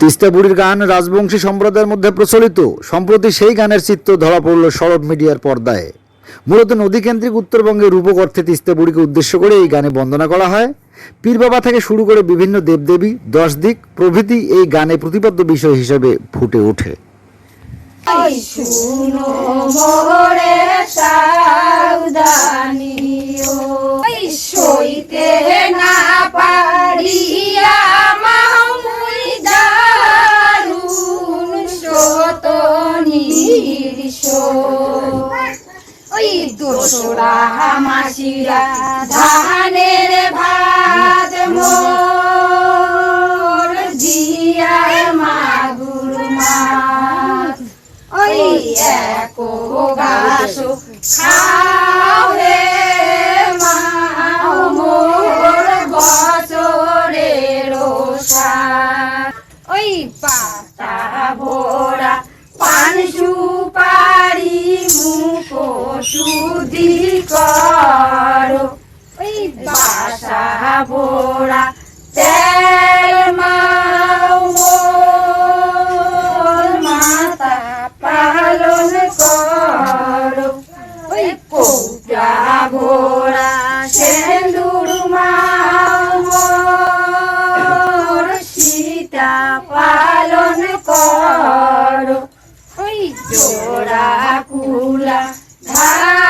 তিস্তা বুড়ির গান রাজবংশী সম্প্রদায়ের মধ্যে প্রচলিত। সম্প্রতি সেই গানের চিত্র ধরা পড়ল সরব মিডিয়ার পর্দায়। মূলত নদীকেন্দ্রিক উত্তরবঙ্গের রূপক অর্থে তিস্তা বুড়িকে উদ্দেশ্য করে এই গানে বন্দনা করা হয়। পীর বাবা থেকে শুরু করে বিভিন্ন দেবদেবী দশ দিক প্রভৃতি এই গানে প্রতিপাদ্য বিষয় হিসেবে ফুটে ওঠে। দোসরা মাসিরা ধানের ভাত মোর জিয়া মাগুর মাছ। ওই এক গাছ খাও রে মাও, মোর বছরের ওই পাতা বাসা ভোরা তেল মাতা পালন করো। ওই কৌটা সেন্দুর সীতা পালন করো। ওই জোড়া কুলা, ধার